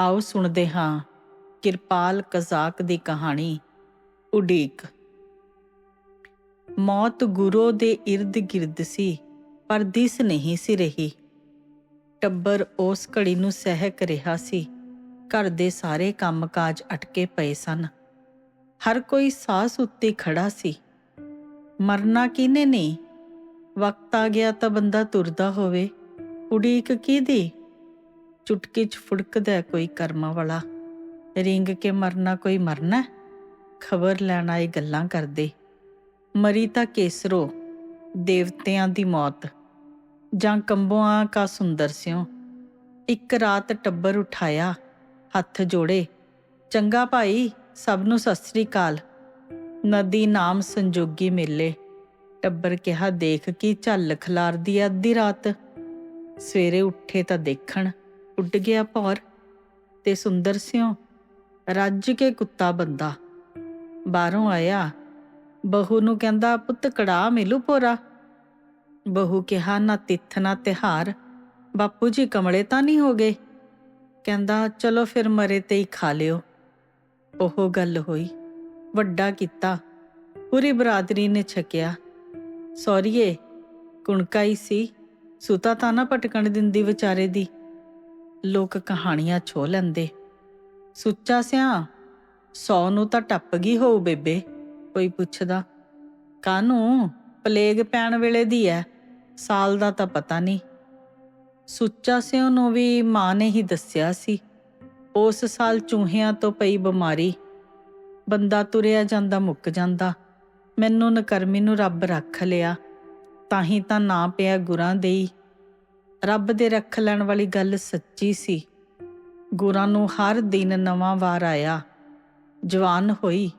ਆਓ ਸੁਣਦੇ ਹਾਂ ਕਿਰਪਾਲ ਕਜ਼ਾਕ ਦੀ ਕਹਾਣੀ, ਉਡੀਕ। ਮੌਤ ਗੁਰੂ ਦੇ ird ਗਿਰਦ ਸੀ, ਪਰ ਦਿਸ ਨਹੀਂ ਸੀ ਰਹੀ। ਟੱਬਰ ਉਸ ਘੜੀ ਨੂੰ ਸਹਿਕ ਰਿਹਾ ਸੀ। ਘਰ ਦੇ ਸਾਰੇ ਕੰਮਕਾਜ ਅਟਕੇ ਪਏ ਸਨ। ਹਰ ਕੋਈ ਸਾਸ ਉੱਤੇ ਖੜਾ ਸੀ। ਮਰਨਾ ਕਿਨੇ ਨਹੀਂ ਵਕਤ ਆ ਗਿਆ ਤਾਂ ਬੰਦਾ ਤੁਰਦਾ ਹੋਵੇ। ਉਡੀਕ ਕਿਹਦੀ? ਚੁਟਕੀ ਚ ਫੁੜਕਦਾ ਕੋਈ ਕਰਮਾਂ ਵਾਲਾ। ਰਿੰਗ ਕੇ ਮਰਨਾ ਕੋਈ ਮਰਨਾ ਖਬਰ ਲੈਣ ਆਏ ਗੱਲਾਂ ਕਰਦੇ। ਮਰੀ ਤਾਂ ਕੇਸਰੋ, ਦੇਵਤਿਆਂ ਦੀ ਮੌਤ। ਜਾਂ ਕੰਬੋਆਂ ਕਾ ਸੁੰਦਰ ਸਿਓ ਇੱਕ ਰਾਤ ਟੱਬਰ ਉਠਾਇਆ, ਹੱਥ ਜੋੜੇ। ਚੰਗਾ ਭਾਈ, ਸਭ ਨੂੰ ਸਤਿ ਸ੍ਰੀ ਅਕਾਲ। ਨਦੀ ਨਾਮ ਸੰਜੋਗੀ ਮੇਲੇ। ਟੱਬਰ ਕਿਹਾ, ਦੇਖ ਕੀ ਝੱਲ ਖਲਾਰਦੀ ਆ ਅੱਧੀ ਰਾਤ। ਸਵੇਰੇ ਉੱਠੇ ਤਾਂ ਦੇਖਣ। ਉੱਡ ਗਿਆ ਭੌਰ ਤੇ ਸੁੰਦਰ ਸਿਓ ਰੱਜ ਕੇ ਕੁੱਤਾ ਬੰਦਾ। ਬਾਹਰੋਂ ਆਇਆ, ਬਹੂ ਨੂੰ ਕਹਿੰਦਾ, ਪੁੱਤ ਕੜਾ ਮਿਲੂ ਪੋਰਾ? ਬਹੂ ਕਿਹਾ, ਨਾ ਤਿੱਥ, ਨਾ ਤਿਹਾਰ ਬਾਪੂ ਜੀ ਕਮਲੇ ਤਾਂ ਨਹੀਂ ਹੋ ਗਏ? ਕਹਿੰਦਾ, ਚਲੋ ਫਿਰ ਮਰੇ ਤੇ ਹੀ ਖਾ ਲਿਓ। ਉਹ ਗੱਲ ਹੋਈ। ਵੱਡਾ ਕੀਤਾ, ਪੂਰੀ ਬਰਾਦਰੀ ਨੇ ਛਕਿਆ। ਸੌਰੀਏ ਕੁਣਕਾਈ ਸੀ, ਸੁਤਾ ਤਾਂ ਨਾ ਪਟਕਣ ਦਿੰਦੀ ਵਿਚਾਰੇ ਦੀ। ਲੋਕ ਕਹਾਣੀਆਂ ਛੋ ਲੈਂਦੇ। ਸੁੱਚਾ ਸਿਆ ਸੌ ਨੂੰ ਤਾਂ ਟੱਪ ਗਈ ਹੋਊ ਬੇਬੇ, ਕੋਈ ਪੁੱਛਦਾ। ਕਾਨੂੰ, ਪਲੇਗ ਪੈਣ ਵੇਲੇ ਦੀ ਐ, ਸਾਲ ਦਾ ਤਾਂ ਪਤਾ ਨਹੀਂ ਸੁੱਚਾ ਸਿਓ ਨੂੰ ਵੀ ਮਾਂ ਨੇ ਹੀ ਦੱਸਿਆ ਸੀ, ਉਸ ਸਾਲ ਚੂਹਿਆਂ ਤੋਂ ਪਈ ਬਿਮਾਰੀ। ਬੰਦਾ ਤੁਰਿਆ ਜਾਂਦਾ, ਮੁੱਕ ਜਾਂਦਾ। ਮੈਨੂੰ ਨਕਰਮੀ ਨੂੰ ਰੱਬ ਰੱਖ ਲਿਆ, ਤਾਂ ਹੀ ਤਾਂ ਨਾਂ ਪਿਆ ਗੁਰਾਂ ਦੇਈ। ਰੱਬ ਦੇ ਰੱਖ ਲੈਣ ਵਾਲੀ ਗੱਲ ਸੱਚੀ ਸੀ। ਗੁਰਾਂ ਨੂੰ ਹਰ ਦਿਨ ਨਵਾਂ ਵਾਰ ਆਇਆ। ਜਵਾਨ ਹੋਈ,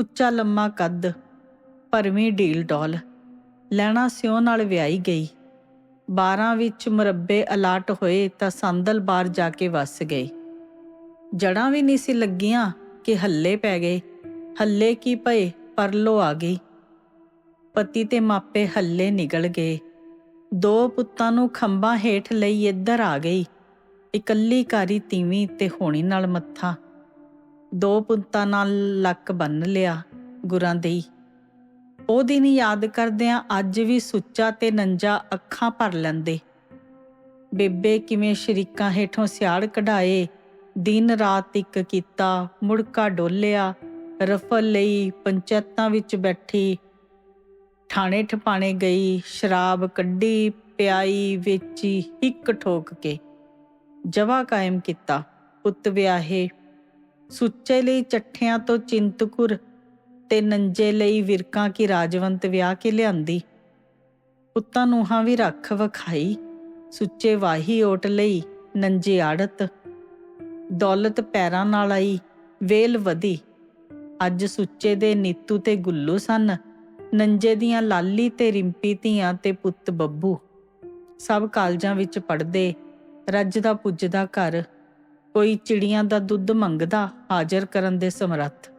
ਉੱਚਾ ਲੰਮਾ ਕੱਦ ਭਰਵੀਂ ਢੀਲ ਡੋਲ, ਲੈਣਾ ਸਿਓ ਨਾਲ ਵਿਆਹੀ ਗਈ। 12 ਵਿੱਚ ਮੁਰੱਬੇ ਅਲਾਟ ਹੋਏ ਤਾਂ ਸੰਦਲ ਬਾਹਰ ਜਾ ਕੇ ਵਸ ਗਈ। ਜੜਾਂ ਵੀ ਨਹੀਂ ਸੀ ਲੱਗੀਆਂ ਕਿ ਹੱਲੇ ਪੈ ਗਏ, ਹੱਲੇ ਕੀ ਪਏ ਪਰਲੋ ਆ ਗਈ। ਪਤੀ ਤੇ ਮਾਪੇ ਹੱਲੇ ਨਿਕਲ ਗਏ। ਦੋ ਪੁੱਤਾਂ ਨੂੰ ਖੰਭਾਂ ਹੇਠ ਲਈ ਇੱਧਰ ਆ ਗਈ। ਇਕੱਲੀ ਕਾਰੀ ਤੀਵੀਂ ਤੇ ਹੋਣੀ ਨਾਲ ਮੱਥਾ। ਦੋ ਪੁੱਤਾਂ ਨਾਲ ਲੱਕ ਬੰਨ ਲਿਆ ਗੁਰਾਂ ਦੇਈ ਉਹ ਦਿਨ ਯਾਦ ਕਰਦਿਆਂ ਅੱਜ ਵੀ ਸੁੱਚਾ ਤੇ ਨੰਜਾ ਅੱਖਾਂ ਭਰ ਲੈਂਦੇ। ਬੇਬੇ ਕਿਵੇਂ ਸ਼ਰੀਕਾਂ ਹੇਠੋਂ ਸਿਆੜ ਕਢਾਏ। ਦਿਨ ਰਾਤ ਇੱਕ ਕੀਤਾ, ਮੁੜਕਾ ਡੋਲਿਆ। ਰਫਲ ਲਈ ਪੰਚਾਇਤਾਂ ਵਿੱਚ ਬੈਠੀ ਠਾਣੇ ਠਪਾਣੇ ਗਈ, ਸ਼ਰਾਬ ਕੱਢੀ, ਪਿਆਈ, ਵੇਚੀ ਇੱਕ ਠੋਕ ਕੇ। ਜਵਾ ਕਾਇਮ ਕੀਤਾ, ਪੁੱਤ ਵਿਆਹੇ। ਸੁੱਚੇ ਲਈ ਚੱਠਿਆਂ ਤੋਂ ਚਿੰਤਕੁਰ ਤੇ ਨੰਜੇ ਲਈ ਵਿਰਕਾਂ ਕੀ ਰਾਜਵੰਤ ਵਿਆਹ ਕੇ ਲਿਆਂਦੀ। ਪੁੱਤਾਂ ਨੂੰਹਾਂ ਵੀ ਰੱਖ ਵਖਾਈ, ਸੁੱਚੇ ਵਾਹੀ ਓਟ ਲਈ, ਨੰਜੇ ਆੜਤ। ਦੌਲਤ ਪੈਰਾਂ ਨਾਲ ਆਈ, ਵੇਲ ਵਧੀ। ਅੱਜ ਸੁੱਚੇ ਦੇ ਨੀਤੂ ਤੇ ਗੁੱਲੂ ਸਨ। ਨੰਜੇ ਦੀਆਂ ਲਾਲੀ ਤੇ ਰਿੰਪੀ ਧੀਆਂ ਤੇ ਪੁੱਤ ਬੱਬੂ। ਸਭ ਕਾਲਜਾਂ ਵਿੱਚ ਪੜਦੇ ਰੱਜਦਾ ਪੁੱਜਦਾ ਘਰ। ਕੋਈ ਚਿੜੀਆਂ ਦਾ ਦੁੱਧ ਮੰਗਦਾ, ਹਾਜ਼ਰ ਕਰਨ ਦੇ ਸਮਰੱਥ।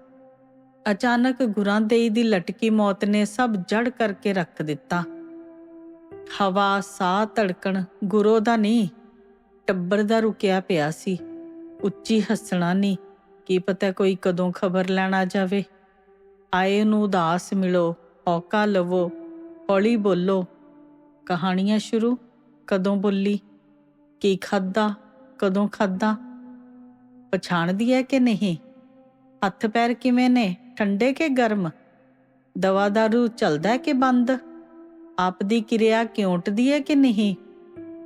ਅਚਾਨਕ ਗੁਰਾਂ ਦੇਈ ਦੀ ਲਟਕੀ ਮੌਤ ਨੇ ਸਭ ਜੜ ਕਰਕੇ ਰੱਖ ਦਿੱਤਾ। ਹਵਾ, ਸਾਹ ਧੜਕਣ, ਗੁਰੋ ਦਾ ਨਹੀਂ। ਟੱਬਰ ਦਾ ਰੁਕਿਆ ਪਿਆ ਸੀ। ਉੱਚੀ ਹੱਸਣਾ ਨਹੀਂ। ਕੀ ਪਤਾ ਕੋਈ ਕਦੋਂ ਖਬਰ ਲੈਣਾ ਜਾਵੇ। ਆਏ ਨੂੰ ਉਦਾਸ ਮਿਲੋ। ਔਕਾ ਲਵੋ। ਹੌਲੀ ਬੋਲੋ। ਕਹਾਣੀਆਂ ਸ਼ੁਰੂ। ਕਦੋਂ ਬੋਲੀ? ਕੀ ਖਾਦਾ ਕਦੋਂ ਖਾਦਾ ਪਛਾਣਦੀ ਹੈ ਕਿ ਨਹੀਂ? ਹੱਥ ਪੈਰ ਕਿਵੇਂ ਨੇ? ਠੰਡੇ ਕਿ ਗਰਮ? ਦਵਾ ਦਾਰੂ ਚੱਲਦਾ ਕਿ ਬੰਦ? ਆਪ ਦੀ ਕਿਰਿਆ ਕਿਉਂਟਦੀ ਹੈ ਕਿ ਨਹੀਂ?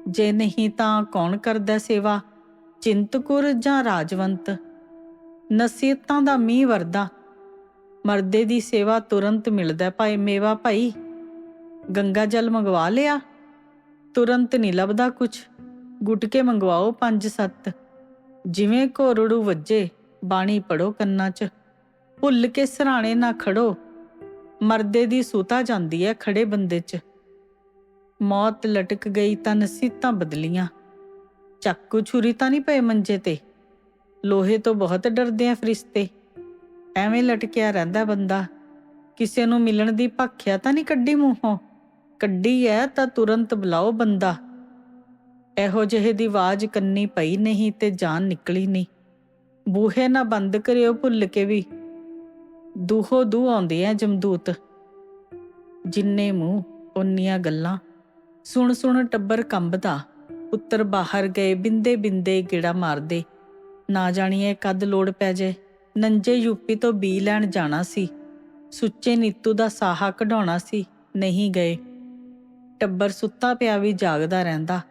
ਜੇ ਨਹੀਂ ਤਾਂ ਕੌਣ ਕਰਦਾ ਸੇਵਾ? ਚਿੰਤਕੁਰ ਜਾਂ ਰਾਜਵੰਤ? ਨਸੀਹਤਾਂ ਦਾ ਮੀਂਹ ਵਰਦਾ। ਮਰਦੇ ਦੀ ਸੇਵਾ ਤੁਰੰਤ ਮਿਲਦਾ ਭਾਈ ਮੇਵਾ ਭਾਈ, ਗੰਗਾ ਜਲ ਮੰਗਵਾ ਲਿਆ। ਤੁਰੰਤ ਨਹੀਂ ਲੱਭਦਾ ਕੁਛ। ਗੁਟਕੇ ਮੰਗਵਾਓ 5-7 ਜਿਵੇਂ ਕੋਰੜੂ ਵੱਜੇ, ਬਾਣੀ ਪੜੋ ਕੰਨਾਂ 'ਚ। ਭੁੱਲ ਕੇ ਸਰਾਣੇ ਨਾ ਖੜੋ। ਮਰਦੇ ਦੀ ਸੂਤਾ ਜਾਂਦੀ ਹੈ ਖੜੇ ਬੰਦੇ 'ਚ। ਮੌਤ ਲਟਕ ਗਈ ਤਾਂ ਨਸੀਤਾਂ ਬਦਲੀਆਂ। ਚੱਕੂ ਛੁਰੀ ਤਾਂ ਨਹੀਂ ਪਏ ਮੰਜੇ ਤੇ। ਲੋਹੇ ਤੋਂ ਬਹੁਤ ਡਰਦੇ ਆ ਫਰਿਸ਼ਤੇ। ਐਵੇਂ ਲਟਕਿਆ ਰਹਿੰਦਾ ਬੰਦਾ। ਕਿਸੇ ਨੂੰ ਮਿਲਣ ਦੀ ਭੱਖਿਆ ਤਾਂ ਨਹੀਂ ਕੱਢੀ ਮੂੰਹੋਂ। ਕੱਢੀ ਐ ਤਾਂ ਤੁਰੰਤ ਬੁਲਾਓ ਬੰਦਾ। ਇਹੋ ਜਿਹੇ ਦੀ ਆਵਾਜ਼ ਕੰਨੀ ਪਈ ਨਹੀਂ ਤੇ ਜਾਨ ਨਿਕਲੀ ਨਹੀਂ। ਬੂਹੇ ਨਾ ਬੰਦ ਕਰਿਓ ਭੁੱਲ ਕੇ ਵੀ। ਦੂਹੋ ਦੂ ਆਉਂਦੇ ਆ ਜਮਦੂਤ। ਜਿੰਨੇ ਮੂੰਹ ਉਨੀਆਂ ਗੱਲਾਂ। ਸੁਣ ਸੁਣ ਟੱਬਰ ਕੰਬਦਾ। ਪੁੱਤਰ ਬਾਹਰ ਗਏ ਬਿੰਦੇ ਬਿੰਦੇ ਗਿੜਾ ਮਾਰਦੇ। ਨਾ ਜਾਣੀਏ ਕਦ ਲੋੜ ਪੈ ਜੇ। ਨੰਜੇ ਯੂਪੀ ਤੋਂ ਬੀ ਲੈਣ ਜਾਣਾ ਸੀ। ਸੁੱਚੇ ਨੀਤੂ ਦਾ ਸਾਹਾ ਕਢਾਉਣਾ ਸੀ, ਨਹੀਂ ਗਏ। ਟੱਬਰ ਸੁੱਤਾ ਪਿਆ ਵੀ ਜਾਗਦਾ ਰਹਿੰਦਾ।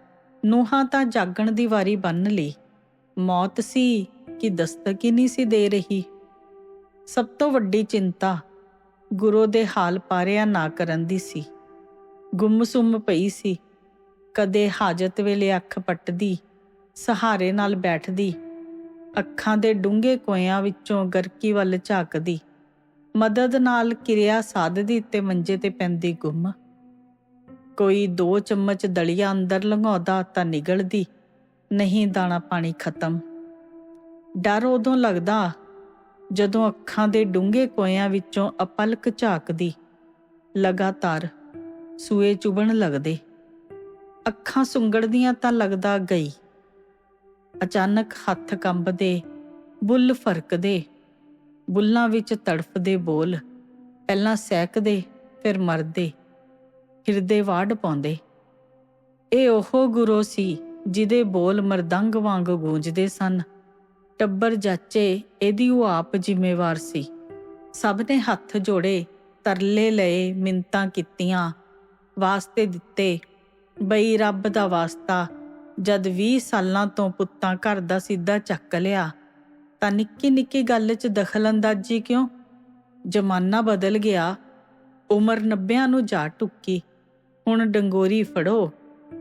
ਨੂਹਾਂ ਤਾਂ ਜਾਗਣ ਦੀ ਵਾਰੀ ਬੰਨ ਲਈ। ਮੌਤ ਸੀ ਕਿ ਦਸਤਕ ਹੀ ਨਹੀਂ ਸੀ ਦੇ ਰਹੀ। ਸਭ ਤੋਂ ਵੱਡੀ ਚਿੰਤਾ ਗੁਰੂ ਦੇ ਹਾਲ ਪਾਰਿਆ ਨਾ ਕਰਨ ਦੀ ਸੀ। ਗੁੰਮਸੁੰਮ ਪਈ ਸੀ। ਕਦੇ ਹਾਜਤ ਵੇਲੇ ਅੱਖ ਪੱਟਦੀ, ਸਹਾਰੇ ਨਾਲ ਬੈਠਦੀ ਅੱਖਾਂ ਦੇ ਡੂੰਘੇ ਕੋਇਆਂ ਵਿੱਚੋਂ ਗਰਕੀ ਵੱਲ ਝਾਕਦੀ। ਮਦਦ ਨਾਲ ਕਿਰਿਆ ਸਾਧਦੀ ਤੇ ਮੰਜੇ ਤੇ ਪੈਂਦੀ ਗੁੰਮ। ਕੋਈ ਦੋ ਚਮਚ ਦਲੀਆ ਅੰਦਰ ਲੰਘਾਉਂਦਾ ਤਾਂ ਨਿਗਲਦੀ। ਨਹੀਂ, ਦਾਣਾ ਪਾਣੀ ਖਤਮ। ਡਰ ਉਦੋਂ ਲੱਗਦਾ ਜਦੋਂ ਅੱਖਾਂ ਦੇ ਡੂੰਘੇ ਕੋਇਆਂ ਵਿੱਚੋਂ ਅਪਲਕ ਝਾਕਦੀ। ਲਗਾਤਾਰ ਸੂਏ ਚੁਬਣ ਲੱਗਦੇ। ਅੱਖਾਂ ਸੁੰਗੜਦੀਆਂ ਤਾਂ ਲੱਗਦਾ ਗਈ। ਅਚਾਨਕ ਹੱਥ ਕੰਬਦੇ, ਬੁੱਲ ਫਰਕਦੇ, ਬੁੱਲਾਂ ਵਿੱਚ ਤੜਫਦੇ ਬੋਲ, ਪਹਿਲਾਂ ਸਹਿਕਦੇ, ਫਿਰ ਮਰਦੇ, ਹਿਰਦੇ ਵਾੜ ਪਾਉਂਦੇ। ਇਹ ਉਹ ਗੁਰੂ ਸੀ ਜਿਹਦੇ ਬੋਲ ਮਰਦੰਗ ਵਾਂਗ ਗੂੰਜਦੇ ਸਨ। ਟੱਬਰ ਜਾਚੇ, ਇਹਦੀ ਉਹ ਆਪ ਜ਼ਿੰਮੇਵਾਰ ਸੀ। ਸਭ ਨੇ ਹੱਥ ਜੋੜੇ, ਤਰਲੇ ਲਏ ਮਿੰਤਾਂ ਕੀਤੀਆਂ, ਵਾਸਤੇ ਦਿੱਤੇ, ਬਈ ਰੱਬ ਦਾ ਵਾਸਤਾ ਜਦ 20 ਸਾਲਾਂ ਤੋਂ ਪੁੱਤਾਂ ਘਰ ਦਾ ਸਿੱਧਾ ਚੱਕ ਲਿਆ, ਤਾਂ ਨਿੱਕੀ ਨਿੱਕੀ ਗੱਲ 'ਚ ਦਖਲਅੰਦਾਜ਼ੀ ਕਿਉਂ? ਜ਼ਮਾਨਾ ਬਦਲ ਗਿਆ। ਉਮਰ 90 ਨੂੰ ਜਾ ਟੁੱਕੀ। ਹੁਣ ਡੰਗੋਰੀ ਫੜੋ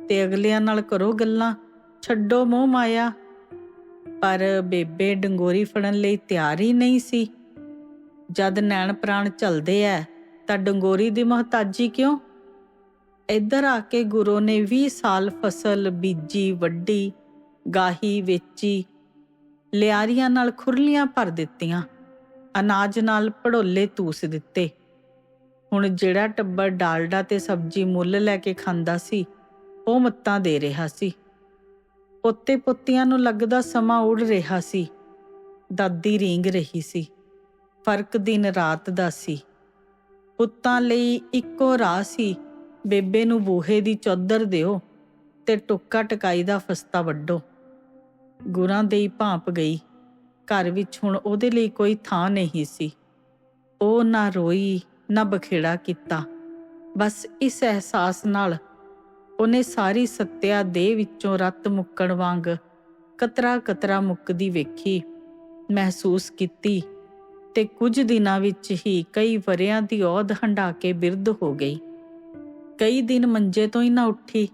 ਤੇ ਅਗਲਿਆਂ ਨਾਲ ਕਰੋ ਗੱਲਾਂ। ਛੱਡੋ ਮੋਹ ਮਾਇਆ। ਪਰ ਬੇਬੇ ਡੰਗੋਰੀ ਫੜਨ ਲਈ ਤਿਆਰ ਹੀ ਨਹੀਂ ਸੀ। ਜਦ ਨੈਣ ਪ੍ਰਾਣ ਚਲਦੇ ਐ, ਤਾਂ ਡੰਗੋਰੀ ਦੀ ਮਹਤਾਜੀ ਕਿਉਂ? ਇੱਧਰ ਆ ਕੇ ਗੁਰੂ ਨੇ 20 ਸਾਲ ਫਸਲ ਬੀਜੀ, ਵੱਢੀ, ਗਾਹੀ ਵੇਚੀ, ਲਿਆਰੀਆਂ ਨਾਲ ਖੁਰਲੀਆਂ ਭਰ ਦਿੱਤੀਆਂ, ਅਨਾਜ ਨਾਲ ਪੜੋਲੇ ਤੂਸ ਦਿੱਤੇ। ਹੁਣ ਜਿਹੜਾ ਟੱਬਰ ਡਾਲਡਾ ਤੇ ਸਬਜ਼ੀ ਮੁੱਲ ਲੈ ਕੇ ਖਾਂਦਾ ਸੀ, ਉਹ ਮੱਤਾਂ ਦੇ ਰਿਹਾ ਸੀ। ਪੋਤੇ ਪੁੱਤੀਆਂ ਨੂੰ ਲੱਗਦਾ ਸਮਾਂ ਉੜ ਰਿਹਾ ਸੀ। ਦਾਦੀ ਰੀਂਗ ਰਹੀ ਸੀ। ਫ਼ਰਕ ਦਿਨ ਰਾਤ ਦਾ ਸੀ। ਪੁੱਤਾਂ ਲਈ ਇੱਕੋ ਰਾਹ ਸੀ। ਬੇਬੇ ਨੂੰ ਬੂਹੇ ਦੀ ਚੌਧਰ ਦਿਓ ਤੇ ਟੁੱਕਾ ਟਕਾਈ ਦਾ ਫਸਤਾ ਵੱਡੋ ਗੁਰਾਂ ਦੇ ਭਾਂਪ ਗਈ। ਘਰ ਵਿੱਚ ਹੁਣ ਉਹਦੇ ਲਈ ਕੋਈ ਥਾਂ ਨਹੀਂ ਸੀ। ਉਹ ਨਾ ਰੋਈ, ਨਾ ਬਖੇੜਾ ਕੀਤਾ। ਬਸ ਇਸ ਅਹਿਸਾਸ ਨਾਲ ਉਹਨੇ ਸਾਰੀ ਸੱਤਿਆ ਦੇ ਵਿੱਚੋਂ ਰਤ ਮੁੱਕਣ ਵਾਂਗ ਕਤਰਾ ਕਤਰਾ ਮੁੱਕਦੀ ਵੇਖੀ, ਮਹਿਸੂਸ ਕੀਤੀ ਤੇ ਕੁਝ ਦਿਨਾਂ ਵਿੱਚ ਹੀ ਕਈ ਵਰਿਆਂ ਦੀ ਔਧ ਹੰਡਾ ਕੇ ਬਿਰਧ ਹੋ ਗਈ। ਕਈ ਦਿਨ ਮੰਜੇ ਤੋਂ ਹੀ ਨਾ ਉੱਠੀ।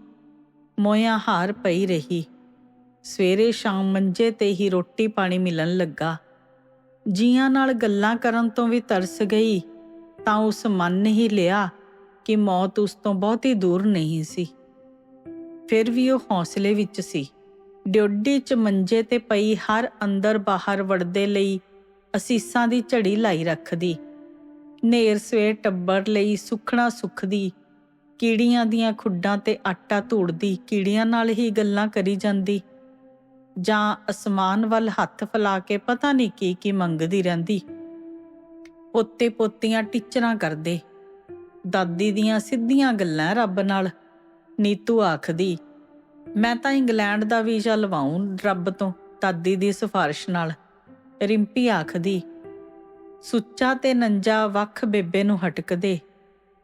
ਮੋਇਆ ਹਾਰ ਪਈ ਰਹੀ। ਸਵੇਰੇ ਸ਼ਾਮ ਮੰਜੇ ਤੇ ਹੀ ਰੋਟੀ ਪਾਣੀ ਮਿਲਣ ਲੱਗਾ। ਜੀਆਂ ਨਾਲ ਗੱਲਾਂ ਕਰਨ ਤੋਂ ਵੀ ਤਰਸ ਗਈ, ਤਾਂ ਉਸ ਮੰਨ ਹੀ ਲਿਆ ਕਿ ਮੌਤ ਉਸ ਤੋਂ ਬਹੁਤੀ ਦੂਰ ਨਹੀਂ ਸੀ। ਫਿਰ ਵੀ ਉਹ ਹੌਸਲੇ ਵਿੱਚ ਸੀ। ਡਿਉਡੀ ਚ ਮੰਜੇ ਤੇ ਪਈ ਹਰ ਅੰਦਰ ਬਾਹਰ ਵੜਦੇ ਲਈ ਅਸੀਸਾਂ ਦੀ ਝੜੀ ਲਾਈ ਰੱਖਦੀ। ਨੇਰ ਸਵੇਰ ਟੱਬਰ ਲਈ ਸੁਖਣਾ ਸੁਖਦੀ ਕੀੜੀਆਂ ਦੀਆਂ ਖੁੱਡਾਂ ਤੇ ਆਟਾ ਧੂੜਦੀ, ਕੀੜੀਆਂ ਨਾਲ ਹੀ ਗੱਲਾਂ ਕਰੀ ਜਾਂਦੀ ਜਾਂ ਅਸਮਾਨ ਵੱਲ ਹੱਥ ਫਲਾ ਕੇ ਪਤਾ ਨਹੀਂ ਕੀ ਕੀ ਮੰਗਦੀ ਰਹਿੰਦੀ। ਪੋਤੇ ਪੋਤੀਆਂ ਟੀਚਰਾਂ ਕਰਦੇ, ਦਾਦੀ ਦੀਆਂ ਸਿੱਧੀਆਂ ਗੱਲਾਂ ਰੱਬ ਨਾਲ। ਨੀਤੂ ਆਖਦੀ, ਮੈਂ ਤਾਂ ਇੰਗਲੈਂਡ ਦਾ ਵੀਜ਼ਾ ਲਵਾਉਂ ਰੱਬ ਤੋਂ, ਦਾਦੀ ਦੀ ਸਿਫਾਰਿਸ਼ ਨਾਲ। ਰਿੰਪੀ ਆਖਦੀ, ਸੁੱਚਾ ਤੇ ਨੰਜਾ ਵੱਖ ਬੇਬੇ ਨੂੰ ਹਟਕਦੇ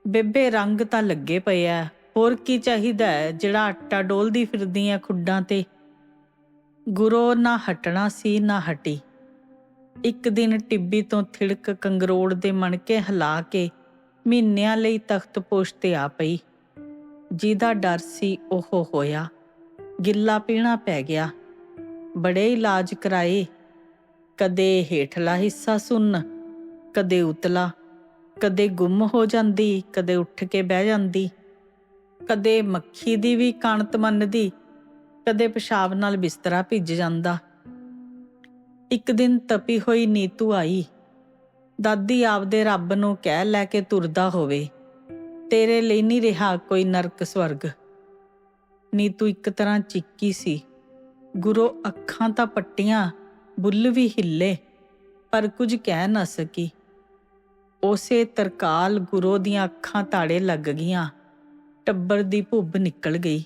ਬੇਬੇ, ਰੰਗ ਤਾਂ ਲੱਗੇ ਪਏ ਆ। ਹੋਰ ਕੀ ਚਾਹੀਦਾ ਹੈ? ਜਿਹੜਾ ਆਟਾ ਡੋਲਦੀ ਫਿਰਦੀ ਆ ਖੁੱਡਾਂ ਤੇ। ਗੁਰੂ ਨਾ ਹਟਣਾ ਸੀ, ਨਾ ਹਟੀ। ਇੱਕ ਦਿਨ ਟਿੱਬੀ ਤੋਂ ਥਿੜਕ ਕੰਗਰੋੜ ਦੇ ਮਣਕੇ ਹਿਲਾ ਕੇ ਮਹੀਨਿਆਂ ਲਈ ਤਖਤ ਪੋਸ਼ ਤੇ ਆ ਪਈ। ਜਿਹਦਾ ਡਰ ਸੀ, ਉਹ ਹੋਇਆ। ਗਿੱਲਾ ਪੀਣਾ ਪੈ ਗਿਆ। ਬੜੇ ਇਲਾਜ ਕਰਾਏ। ਕਦੇ ਹੇਠਲਾ ਹਿੱਸਾ ਸੁੰਨ, ਕਦੇ ਉਤਲਾ। ਕਦੇ ਗੁੰਮ ਹੋ ਜਾਂਦੀ, ਕਦੇ ਉੱਠ ਕੇ ਬਹਿ ਜਾਂਦੀ, ਕਦੇ ਮੱਖੀ ਦੀ ਵੀ ਕਣਤ ਮੰਨਦੀ, ਕਦੇ ਪਿਸ਼ਾਬ ਨਾਲ ਬਿਸਤਰਾ ਭਿੱਜ ਜਾਂਦਾ। ਇੱਕ ਦਿਨ ਤਪੀ ਹੋਈ ਨੀਤੂ ਆਈ, ਦਾਦੀ ਆਪਦੇ ਰੱਬ ਨੂੰ ਕਹਿ ਲੈ ਕੇ ਤੁਰਦਾ ਹੋਵੇ, ਤੇਰੇ ਲਈ ਨਹੀਂ ਰਿਹਾ ਕੋਈ ਨਰਕ ਸਵਰਗ। ਨੀਤੂ ਇੱਕ ਤਰ੍ਹਾਂ ਚਿੱਕੀ ਸੀ, ਗੁਰੂ ਅੱਖਾਂ ਤਾਂ ਪੱਟੀਆਂ, ਬੁੱਲ ਵੀ ਹਿੱਲੇ, ਪਰ ਕੁਝ ਕਹਿ ਨਾ ਸਕੀ। ਉਸੇ ਤਰਕਾਲ ਗੁਰੂ ਦੀਆਂ ਅੱਖਾਂ ਤਾੜੇ ਲੱਗ ਗਈਆਂ। ਟੱਬਰ ਦੀ ਭੁੱਬ ਨਿਕਲ ਗਈ।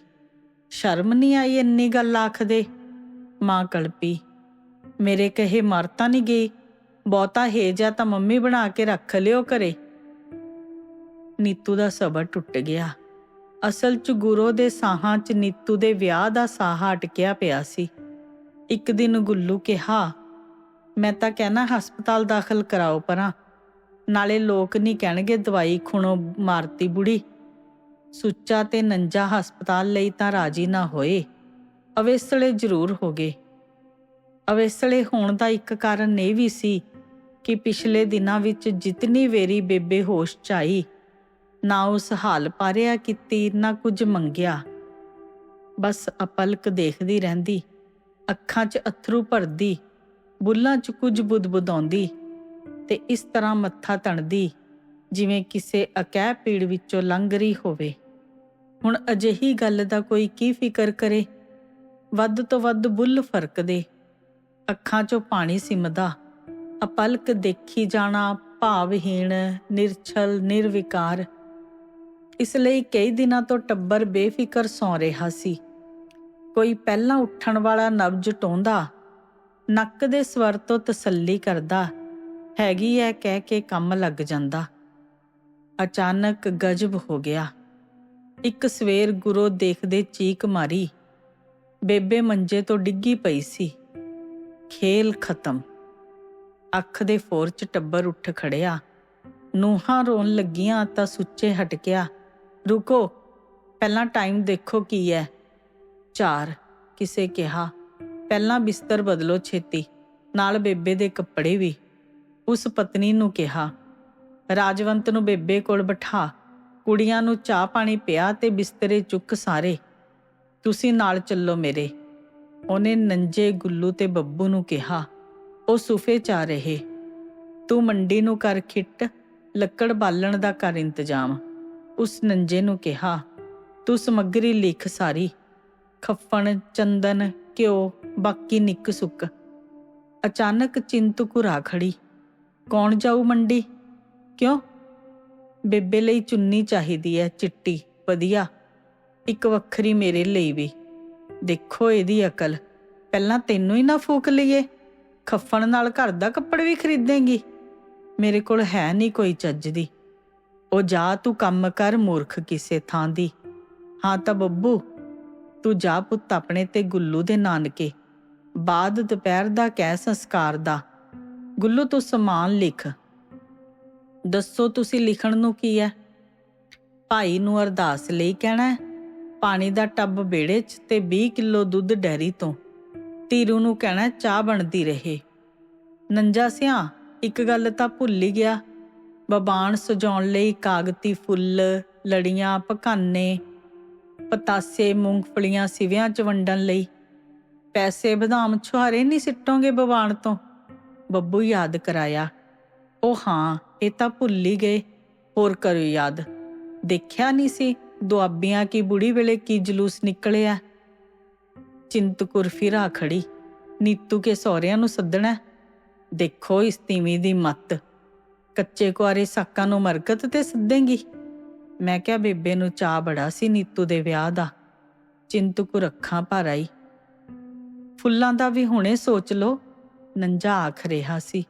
ਸ਼ਰਮ ਨਹੀਂ ਆਈ ਇੰਨੀ ਗੱਲ ਆਖਦੇ। ਮਾਂ ਕਲਪੀ, ਮੇਰੇ ਕਹੇ ਮਰ ਤਾਂ ਨਹੀਂ ਗਈ। ਬਹੁਤਾ ਹੇਜਾ ਤਾਂ ਮੰਮੀ ਬਣਾ ਕੇ ਰੱਖ ਲਿਓ ਘਰੇ। ਨੀਤੂ ਦਾ ਸਬਰ ਟੁੱਟ ਗਿਆ। ਅਸਲ 'ਚ ਗੁਰੂ ਦੇ ਸਾਹਾਂ 'ਚ ਨੀਤੂ ਦੇ ਵਿਆਹ ਦਾ ਸਾਹ ਅਟਕਿਆ ਪਿਆ ਸੀ। ਇੱਕ ਦਿਨ ਗੁੱਲੂ ਕਿਹਾ, ਮੈਂ ਤਾਂ ਕਹਿਣਾ ਹਸਪਤਾਲ ਦਾਖਲ ਕਰਾਓ ਪਰਾਂ। ਨਾਲੇ ਲੋਕ ਨਹੀਂ ਕਹਿਣਗੇ ਦਵਾਈ ਖੁਣੋ ਮਾਰਤੀ ਬੁੜੀ। ਸੁੱਚਾ ਤੇ ਨੰਜਾ ਹਸਪਤਾਲ ਲਈ ਤਾਂ ਰਾਜੀ ਨਾ ਹੋਏ। ਅਵੇਸਲੇ ਜ਼ਰੂਰ ਹੋ ਗਏ। ਅਵੇਸਲੇ ਹੋਣ ਦਾ ਇੱਕ ਕਾਰਨ ਇਹ ਵੀ ਸੀ ਕਿ ਪਿਛਲੇ ਦਿਨਾਂ ਵਿੱਚ ਜਿਤਨੀ ਵੇਰੀ ਬੇਬੇ ਹੋਸ਼ ਚ ਆਈ, ਨਾ ਉਸ ਹਾਲ ਪਾਰਿਆ ਕੀਤੀ ਨਾ ਕੁਝ ਮੰਗਿਆ। ਬਸ ਅਪਲਕ ਦੇਖਦੀ ਰਹਿੰਦੀ, ਅੱਖਾਂ 'ਚ ਅਥਰੂ ਭਰਦੀ, ਬੁੱਲਾਂ 'ਚ ਕੁਝ ਬੁਦਬੁਦਾਉਂਦੀ। ਤੇ ਇਸ ਤਰ੍ਹਾਂ ਮੱਥਾ ਤਣਦੀ, ਜਿਵੇਂ ਕਿਸੇ ਅਕਹਿ ਪੀੜ ਵਿੱਚੋਂ ਲੰਘ ਰਹੀ ਹੋਵੇ। ਹੁਣ ਅਜਿਹੀ ਗੱਲ ਦਾ ਕੋਈ ਕੀ ਫਿਕਰ ਕਰੇ? ਵੱਧ ਤੋਂ ਵੱਧ ਬੁੱਲ ਫਰਕਦੇ। ਅੱਖਾਂ 'ਚੋਂ ਪਾਣੀ ਸਿਮਦਾ। ਅਪਲਕ ਦੇਖੀ ਜਾਣਾ ਭਾਵਹੀਣ, ਨਿਰਛਲ, ਨਿਰਵਿਕਾਰ। ਇਸ ਲਈ ਕਈ ਦਿਨਾਂ ਤੋਂ ਟੱਬਰ ਬੇਫਿਕਰ ਸੌਂ ਰਿਹਾ ਸੀ। ਕੋਈ ਪਹਿਲਾਂ ਉੱਠਣ ਵਾਲਾ ਨਬਜ ਟੋਂਦਾ, ਨੱਕ ਦੇ ਸਵਰ ਤੋਂ ਤਸੱਲੀ ਕਰਦਾ। ਹੈਗੀ ਐ ਕਹਿ ਕੇ ਕੰਮ ਲੱਗ ਜਾਂਦਾ। ਅਚਾਨਕ ਗਜਬ ਹੋ ਗਿਆ। ਇੱਕ ਸਵੇਰ ਗੁਰੂ ਦੇਖਦੇ ਚੀਕ ਮਾਰੀ। ਬੇਬੇ ਮੰਜੇ ਤੋਂ ਡਿੱਗੀ ਪਈ ਸੀ। ਖੇਲ ਖਤਮ। ਅੱਖ ਦੇ ਫੋਰ ਚ ਟੱਬਰ ਉੱਠ ਖੜਿਆ। ਨੂਹਾਂ ਰੋਣ ਲੱਗੀਆਂ ਤਾਂ ਸੁੱਚੇ ਹਟਕਿਆ ਰੁਕੋ, ਪਹਿਲਾਂ ਟਾਈਮ ਦੇਖੋ ਕੀ ਹੈ 4 ਕਿਸੇ ਕਿਹਾ। ਪਹਿਲਾਂ ਬਿਸਤਰ ਬਦਲੋ ਛੇਤੀ, ਨਾਲ ਬੇਬੇ ਦੇ ਕੱਪੜੇ ਵੀ। ਉਸ ਪਤਨੀ ਨੂੰ ਕਿਹਾ, ਰਾਜਵੰਤ ਨੂੰ ਬੇਬੇ ਕੋਲ ਬਿਠਾ, ਕੁੜੀਆਂ ਨੂੰ ਚਾਹ ਪਾਣੀ ਪਿਆ ਤੇ ਬਿਸਤਰੇ ਚੁੱਕ ਸਾਰੇ। ਤੁਸੀਂ ਨਾਲ ਚੱਲੋ ਮੇਰੇ। ਉਹਨੇ ਨੰਜੇ ਗੁੱਲੂ ਤੇ ਬੱਬੂ ਨੂੰ ਕਿਹਾ, ਉਹ ਸੁਫੇ ਚਾ ਰਹੇ। ਤੂੰ ਮੰਡੀ ਨੂੰ ਕਰ ਖਿੱਟ, ਲੱਕੜ ਬਾਲਣ ਦਾ ਕਰ ਇੰਤਜ਼ਾਮ। ਉਸ ਨੰਜੇ ਨੂੰ ਕਿਹਾ, ਤੂੰ ਸਮੱਗਰੀ ਲਿਖ ਸਾਰੀ। ਖੱਫਣ, ਚੰਦਨ, ਘਿਓ, ਬਾਕੀ ਨਿੱਕ ਸੁੱਕ। ਅਚਾਨਕ ਚਿੰਤੂ ਘੁਰਾ ਖੜੀ। ਕੌਣ ਜਾਊ ਮੰਡੀ? ਕਿਉਂ? ਬੇਬੇ ਲਈ ਚੁੰਨੀ ਚਾਹੀਦੀ ਹੈ ਚਿੱਟੀ, ਵਧੀਆ। ਇੱਕ ਵੱਖਰੀ ਮੇਰੇ ਲਈ ਵੀ। ਦੇਖੋ ਇਹਦੀ ਅਕਲ। ਪਹਿਲਾਂ ਤੈਨੂੰ ਹੀ ਨਾ ਫੂਕ ਲਈਏ। ਖੱਫਣ ਨਾਲ ਘਰ ਦਾ ਕੱਪੜ ਵੀ ਖਰੀਦੇਂਗੀ। ਮੇਰੇ ਕੋਲ ਹੈ ਨਹੀਂ ਕੋਈ ਚੱਜ ਦੀ। ਉਹ ਜਾ, ਤੂੰ ਕੰਮ ਕਰ ਮੂਰਖ ਕਿਸੇ ਥਾਂ ਦੀ। ਹਾਂ ਤਾਂ ਬੱਬੂ, ਤੂੰ ਜਾ ਪੁੱਤ ਆਪਣੇ ਤੇ ਗੁੱਲੂ ਦੇ ਨਾਨਕੇ। ਬਾਅਦ ਦੁਪਹਿਰ ਦਾ ਕਹਿ ਸੰਸਕਾਰ ਦਾ। ਗੁੱਲੂ ਤੂੰ ਸਮਾਨ ਲਿਖ। ਦੱਸੋ ਤੁਸੀਂ ਲਿਖਣ ਨੂੰ ਕੀ ਹੈ ਭਾਈ ਨੂੰ ਅਰਦਾਸ ਲਈ ਕਹਿਣਾ ਹੈ ਪਾਣੀ ਦਾ ਟੱਬ ਬੇੜੇ 'ਚ ਤੇ 20 ਕਿਲੋ ਦੁੱਧ ਡੈਰੀ ਤੋਂ। ਧੀਰੂ ਨੂੰ ਕਹਿਣਾ, ਚਾਹ ਬਣਦੀ ਰਹੇ। ਨੰਜਾ ਸਿਆ, ਇੱਕ ਗੱਲ ਤਾਂ ਭੁੱਲ ਹੀ ਗਿਆ। ਬਬਾਨ ਸਜਾਉਣ ਲਈ ਕਾਗਤੀ ਫੁੱਲ, ਲੜੀਆਂ ਪਕਾਨੇ ਪਤਾਸੇ, ਮੂੰਗਫਲੀਆਂ ਸਿਵਿਆਂ 'ਚ ਵੰਡਣ ਲਈ। ਪੈਸੇ ਬਦਾਮ ਛੁਹਾਰੇ ਨਹੀਂ ਸਿੱਟੋਗੇ ਬਬਾਨ ਤੋਂ। ਬੱਬੂ ਯਾਦ ਕਰਾਇਆ। ਉਹ ਹਾਂ, ਇਹ ਤਾਂ ਭੁੱਲ ਹੀ ਗਏ। ਹੋਰ ਕਰੋ ਯਾਦ। ਦੇਖਿਆ ਨਹੀਂ ਸੀ ਦੁਆਬੀਆਂ ਕੀ ਬੁੜੀ ਵੇਲੇ ਕੀ ਜਲੂਸ ਨਿਕਲਿਆ ਚਿੰਤਕੁਰ ਫਿਰਾ ਖੜੀ। ਨੀਤੂ ਕੇ ਸਹੁਰਿਆਂ ਨੂੰ ਸੱਦਣਾ। ਦੇਖੋ ਇਸ ਤੀਵੀਂ ਦੀ ਮੱਤ। ਕੱਚੇ ਕੁਆਰੇ ਸਾਕਾਂ ਨੂੰ ਮਰਕਤ ਤੇ ਸੱਦੇਂਗੀ। ਮੈਂ ਕਿਹਾ ਬੇਬੇ ਨੂੰ ਚਾਹ ਬੜਾ ਸੀ ਨੀਤੂ ਦੇ ਵਿਆਹ ਦਾ। ਚਿੰਤਕੁਰ ਅੱਖਾਂ ਭਰ ਆਈ। ਫੁੱਲਾਂ ਦਾ ਵੀ ਹੁਣੇ ਸੋਚ ਲੋ ਨੰਜਾ ਆਖ ਰਿਹਾ ਸੀ।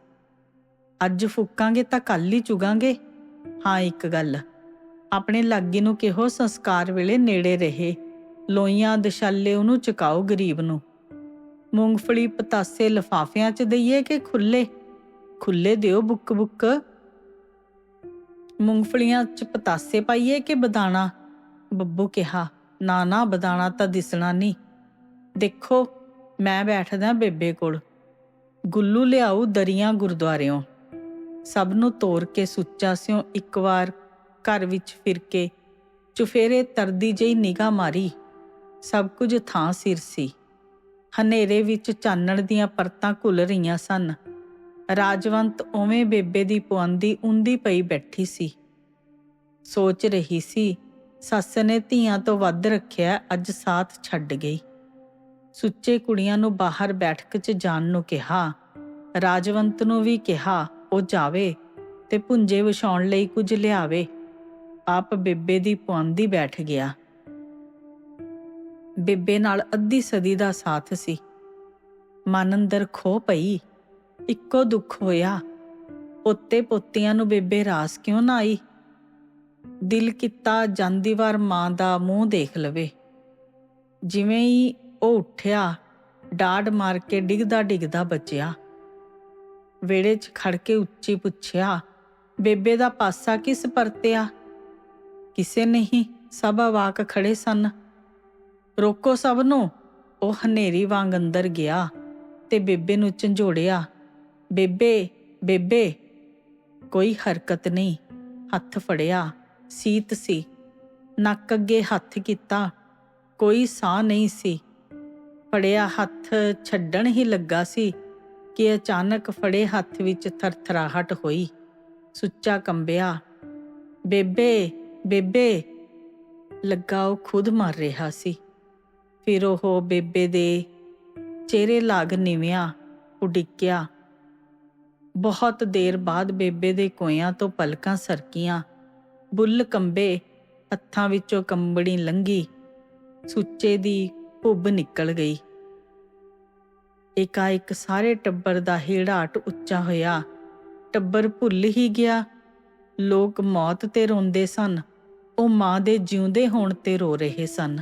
ਅੱਜ ਫੁੱਕਾਂਗੇ ਤਾਂ ਕੱਲ ਹੀ ਚੁਗਾਂਗੇ। ਹਾਂ, ਇੱਕ ਗੱਲ। ਆਪਣੇ ਲਾਗੀ ਨੂੰ ਕਿਹੋ ਸੰਸਕਾਰ ਵੇਲੇ ਨੇੜੇ ਰਹੇ। ਲੋਈਆਂ ਦਸ਼ਾਲੇ ਉਹਨੂੰ ਚਕਾਓ ਗਰੀਬ ਨੂੰ। ਮੂੰਗਫਲੀ ਪਤਾਸੇ ਲਫਾਫਿਆਂ 'ਚ ਦਈਏ ਕਿ ਖੁੱਲੇ? ਖੁੱਲੇ ਦਿਓ ਬੁੱਕ ਬੁੱਕ। ਮੂੰਗਫਲੀਆਂ 'ਚ ਪਤਾਸੇ ਪਾਈਏ ਕਿ ਬਦਾਣਾ? ਬੱਬੂ ਕਿਹਾ, ਨਾ ਨਾ ਬਦਾਣਾ ਤਾਂ ਦਿਸਣਾ ਨਹੀਂ ਦੇਖੋ, ਮੈਂ ਬੈਠਦਾ ਬੇਬੇ ਕੋਲ। ਗੁੱਲੂ ਲਿਆਉ ਦਰੀਆਂ ਗੁਰਦੁਆਰਿਓਂ। ਸਭ ਨੂੰ ਤੋਰ ਕੇ ਸੁੱਚਾ ਸਿਓ ਇੱਕ ਵਾਰ ਘਰ ਵਿੱਚ ਫਿਰ ਕੇ ਚੁਫੇਰੇ ਤਰਦੀ ਜਈ ਨਿਗਾਹ ਮਾਰੀ। ਸਭ ਕੁਝ ਥਾਂ ਸਿਰ ਸੀ। ਹਨੇਰੇ ਵਿੱਚ ਚਾਨਣ ਦੀਆਂ ਪਰਤਾਂ ਘੁੱਲ ਰਹੀਆਂ ਸਨ। ਰਾਜਵੰਤ ਉਵੇਂ ਬੇਬੇ ਦੀ ਪੁਆਂਦੀ ਉਂਦੀ ਪਈ ਬੈਠੀ ਸੀ। ਸੋਚ ਰਹੀ ਸੀ, ਸੱਸ ਨੇ ਧੀਆਂ ਤੋਂ ਵੱਧ ਰੱਖਿਆ ਅੱਜ ਸਾਥ ਛੱਡ ਗਈ। ਸੁੱਚੇ ਕੁੜੀਆਂ ਨੂੰ ਬਾਹਰ ਬੈਠਕ 'ਚ ਜਾਣ ਨੂੰ ਕਿਹਾ। ਰਾਜਵੰਤ ਨੂੰ ਵੀ ਕਿਹਾ, ਉਹ ਜਾਵੇ ਤੇ ਪੁੰਜੇ ਵਿਛਾਉਣ ਲਈ ਕੁਝ ਲਿਆਵੇ। ਆਪ ਬੇਬੇ ਦੀ ਪੁਆਂਦੀ ਬੈਠ ਗਿਆ। ਬੇਬੇ ਨਾਲ ਅੱਧੀ ਸਦੀ ਦਾ ਸਾਥ ਸੀ। ਮਨ ਅੰਦਰ ਖੋ ਪਈ। ਇੱਕੋ ਦੁੱਖ ਹੋਇਆ। ਪੋਤੇ ਪੋਤੀਆਂ ਨੂੰ ਬੇਬੇ ਰਾਸ ਕਿਉਂ ਨਾ ਆਈ? ਦਿਲ ਕੀਤਾ ਜਾਂਦੀ ਵਾਰ ਮਾਂ ਦਾ ਮੂੰਹ ਦੇਖ ਲਵੇ। ਜਿਵੇਂ ਹੀ ਉਹ ਉੱਠਿਆ ਡਾੜ ਮਾਰ ਕੇ ਡਿੱਗਦਾ ਡਿੱਗਦਾ ਬਚਿਆ। ਵੇੜੇ 'ਚ ਖੜ ਕੇ ਉੱਚੀ ਪੁੱਛਿਆ, ਬੇਬੇ ਦਾ ਪਾਸਾ ਕਿਸ ਪਰਤਿਆ ਕਿਸੇ ਨਹੀਂ, ਸਭ ਆਵਾਕ ਖੜੇ ਸਨ। ਰੋਕੋ ਸਭ ਨੂੰ। ਉਹ ਹਨੇਰੀ ਵਾਂਗ ਅੰਦਰ ਗਿਆ ਤੇ ਬੇਬੇ ਨੂੰ ਝੰਜੋੜਿਆ, ਬੇਬੇ ਬੇਬੇ। ਕੋਈ ਹਰਕਤ ਨਹੀਂ, ਹੱਥ ਫੜਿਆ, ਸੀਤ ਸੀ। ਨੱਕ ਅੱਗੇ ਹੱਥ ਕੀਤਾ, ਕੋਈ ਸਾਹ ਨਹੀਂ ਸੀ। ਫੜਿਆ ਹੱਥ ਛੱਡਣ ਹੀ ਲੱਗਾ ਸੀ ਕਿ ਅਚਾਨਕ ਫੜੇ ਹੱਥ ਵਿੱਚ ਥਰਥਰਾਹਟ ਹੋਈ। ਸੁੱਚਾ ਕੰਬਿਆ, ਬੇਬੇ ਬੇਬੇ। ਲੱਗਾ ਉਹ ਖੁਦ ਮਰ ਰਿਹਾ ਸੀ। ਫਿਰ ਉਹ ਬੇਬੇ ਦੇ ਚਿਹਰੇ ਲਾਗ ਨਿਵਿਆ, ਉਡਿੱਕਿਆ। ਬਹੁਤ ਦੇਰ ਬਾਅਦ ਬੇਬੇ ਦੇ ਕੋਇਆਂ ਤੋਂ ਪਲਕਾਂ ਸਰਕੀਆਂ। ਬੁੱਲ ਕੰਬੇ, ਹੱਥਾਂ ਵਿੱਚੋਂ ਕੰਬੜੀ ਲੰਗੀ ਸੁੱਚੇ ਦੀ ਭੁੱਬ ਨਿਕਲ ਗਈ। ਇਕਾਇਕ ਸਾਰੇ ਟੱਬਰ ਦਾ ਹੇੜਾਟ ਉੱਚਾ ਹੋਇਆ। ਟੱਬਰ ਭੁੱਲ ਹੀ ਗਿਆ। ਲੋਕ ਮੌਤ ਤੇ ਰੋਂਦੇ ਸਨ। ਉਹ ਮਾਂ ਦੇ ਜਿਉਂਦੇ ਹੋਣ ਤੇ ਰੋ ਰਹੇ ਸਨ।